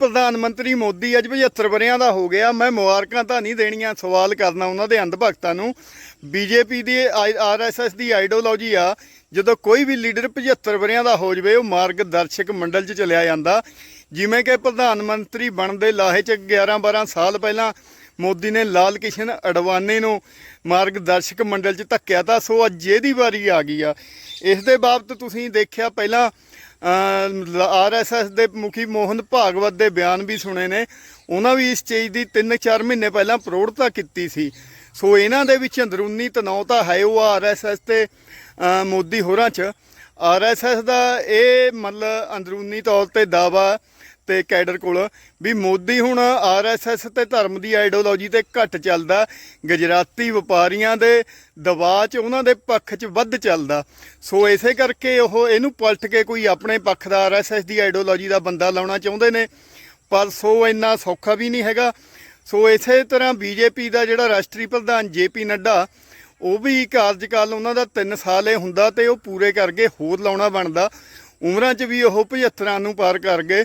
ਪ੍ਰਧਾਨ ਮੰਤਰੀ ਮੋਦੀ ਅੱਜ 75 ਵਰਿਆਂ ਦਾ ਹੋ ਗਿਆ। ਮੈਂ ਮੁਬਾਰਕਾਂ ਤਾਂ ਨਹੀਂ ਦੇਣੀਆਂ। ਸਵਾਲ ਕਰਨਾ ਉਹਨਾਂ ਦੇ ਅੰਧ ਭਗਤਾਂ ਨੂੰ। ਬੀਜੇਪੀ ਦੀ ਆਰਐਸਐਸ ਦੀ ਆਈਡੀਓਲੋਜੀ ਆ, ਜਦੋਂ ਕੋਈ ਵੀ ਲੀਡਰ 75 ਵਰਿਆਂ ਦਾ ਹੋ ਜਵੇ, ਉਹ ਮਾਰਗਦਰਸ਼ਕ ਮੰਡਲ 'ਚ ਚਲਿਆ ਜਾਂਦਾ। ਜਿਵੇਂ ਕਿ ਪ੍ਰਧਾਨ ਮੰਤਰੀ ਬਣਨ ਦੇ ਲਾਹੇ 'ਚ 11 12 ਸਾਲ ਪਹਿਲਾਂ ਮੋਦੀ ਨੇ ਲਾਲ ਕਿਸ਼ਨ ਅਡਵਾਨੀ ਨੂੰ ਮਾਰਗਦਰਸ਼ਕ ਮੰਡਲ 'ਚ ਧੱਕਿਆ ਤਾਂ ਸੋ ਅੱਜ ਇਹਦੀ ਵਾਰੀ ਆ ਗਈ ਆ। ਇਸ ਦੇ ਬਾਬਤ ਤੁਸੀਂ ਦੇਖਿਆ ਪਹਿਲਾਂ ਆਰਐਸਐਸ ਦੇ ਮੁਖੀ ਮੋਹਨ ਭਾਗਵਤ ਦੇ ਬਿਆਨ ਵੀ ਸੁਣੇ ਨੇ। ਉਹਨਾਂ ਵੀ ਇਸ ਚੀਜ਼ ਦੀ 3-4 ਮਹੀਨੇ ਪਹਿਲਾਂ ਪ੍ਰੋੜਤਾ ਕੀਤੀ ਸੀ। ਸੋ ਇਹਨਾਂ ਦੇ ਵਿੱਚ ਅੰਦਰੂਨੀ ਤਣਾਅ ਤਾਂ ਹੈ ਉਹ ਆਰਐਸਐਸ ਤੇ ਅ, ਮੋਦੀ ਹੋਰਾਂ 'ਚ। ਆਰਐਸਐਸ ਦਾ ਇਹ ਮਤਲਬ ਅੰਦਰੂਨੀ ਤੌਰ ਤੇ ਦਾਵਾ ਤੇ ਕੈਡਰ ਕੋਲ ਵੀ ਮੋਦੀ ਹੁਣ ਆਰਐਸਐਸ ਤੇ ਧਰਮ ਦੀ ਆਈਡੀਓਲੋਜੀ ਤੇ ਘੱਟ ਚੱਲਦਾ। ਗੁਜਰਾਤੀ ਵਪਾਰੀਆਂ ਦੇ ਦਬਾਅ 'ਚ ਉਹਨਾਂ ਦੇ ਪੱਖ 'ਚ ਵੱਧ ਚੱਲਦਾ। ਸੋ ਇਸੇ ਕਰਕੇ ਉਹ ਇਹਨੂੰ ਪਲਟ ਕੇ ਕੋਈ ਆਪਣੇ ਪੱਖ ਦਾ ਆਰਐਸਐਸ ਦੀ ਆਈਡੀਓਲੋਜੀ ਦਾ ਬੰਦਾ ਲਾਉਣਾ ਚਾਹੁੰਦੇ ਨੇ। ਪਰ ਸੋ ਇੰਨਾ ਸੌਖਾ ਵੀ ਨਹੀਂ ਹੈਗਾ। ਸੋ ਇਸੇ ਤਰ੍ਹਾਂ ਬੀਜੇਪੀ ਦਾ ਜਿਹੜਾ ਰਾਸ਼ਟਰੀ ਪ੍ਰਧਾਨ ਜੇਪੀ ਨੱਡਾ ਉਹ ਵੀ ਕਾਰਜਕਾਲ ਉਹਨਾਂ ਦਾ 3 ਸਾਲ ਇਹ ਹੁੰਦਾ ਤੇ ਉਹ ਪੂਰੇ ਕਰਕੇ ਹੋਰ ਲਾਉਣਾ ਬਣਦਾ। ਉਮਰਾਂ 'ਚ ਵੀ ਉਹ 75 ਨੂੰ ਪਾਰ ਕਰ ਗਏ।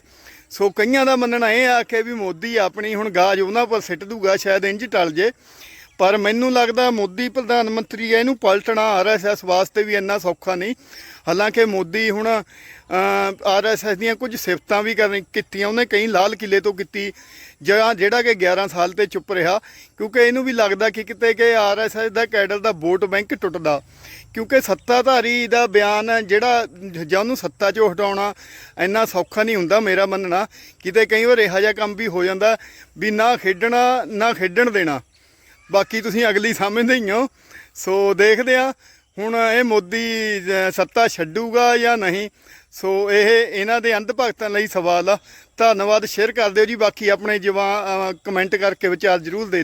ਸੋ ਕਈਆਂ ਦਾ ਮੰਨਣਾ ਇਹ ਆ ਕਿ ਵੀ ਮੋਦੀ ਆਪਣੀ ਹੁਣ ਗਾਜ ਉਹਨਾਂ ਪਰ ਸਿੱਟ ਦੂਗਾ, ਸ਼ਾਇਦ ਇੰਜ ਟਲ ਜੇ। ਪਰ ਮੈਨੂੰ ਲੱਗਦਾ ਮੋਦੀ ਪ੍ਰਧਾਨ ਮੰਤਰੀ ਹੈ ਇਹਨੂੰ ਪਲਟਣਾ ਆਰਐਸਐਸ ਵਾਸਤੇ ਵੀ ਇੰਨਾ ਸੌਖਾ ਨਹੀਂ। ਹਾਲਾਂਕਿ ਮੋਦੀ ਹੁਣ ਆਰਐਸਐਸ ਦੀਆਂ ਕੁਝ ਸਿਫਤਾਂ ਵੀ ਕਰਨ ਕੀਤੀਆਂ, ਉਹਨੇ ਕਈ ਲਾਲ ਕਿਲੇ ਤੋਂ ਕੀਤੀ ਜਿਹੜਾ ਜਿਹੜਾ ਕਿ 11 ਸਾਲ ਤੇ ਚੁੱਪ ਰਿਹਾ, ਕਿਉਂਕਿ ਇਹਨੂੰ ਵੀ ਲੱਗਦਾ ਕਿ ਕਿਤੇ ਕਿ ਆਰਐਸਐਸ ਦਾ ਕੈਡਰ ਦਾ ਵੋਟ ਬੈਂਕ ਟੁੱਟਦਾ। ਕਿਉਂਕਿ ਸੱਤਾਧਾਰੀ ਦਾ ਬਿਆਨ ਜਿਹੜਾ ਜਾਂ ਉਹਨੂੰ ਸੱਤਾ 'ਚੋਂ ਹਟਾਉਣਾ ਇੰਨਾ ਸੌਖਾ ਨਹੀਂ ਹੁੰਦਾ ਮੇਰਾ ਮੰਨਣਾ। ਕਿਤੇ ਕਈ ਵਾਰ ਇਹੋ ਜਿਹਾ ਕੰਮ ਵੀ ਹੋ ਜਾਂਦਾ ਵੀ ਨਾ ਖੇਡਣਾ, ਨਾ ਖੇਡਣ ਦੇਣਾ। ਬਾਕੀ ਤੁਸੀਂ ਅਗਲੀ ਸਮਝਦੇ ਹੀ ਹੋ। ਸੋ ਦੇਖਦੇ ਆ ਹੁਣ ਇਹ ਮੋਦੀ ਸੱਤਾ ਛੱਡੂਗਾ ਜਾਂ ਨਹੀਂ। ਸੋ ਇਹ ਇਹਨਾਂ ਦੇ ਅੰਧ ਭਗਤਾਂ ਲਈ ਸਵਾਲ ਆ। ਧੰਨਵਾਦ, ਸ਼ੇਅਰ ਕਰ ਦਿਓ ਜੀ। ਬਾਕੀ ਆਪਣੇ ਜਵਾਨ ਕਮੈਂਟ ਕਰਕੇ ਵਿਚਾਰ ਜ਼ਰੂਰ ਦੇ ਦਿਓ।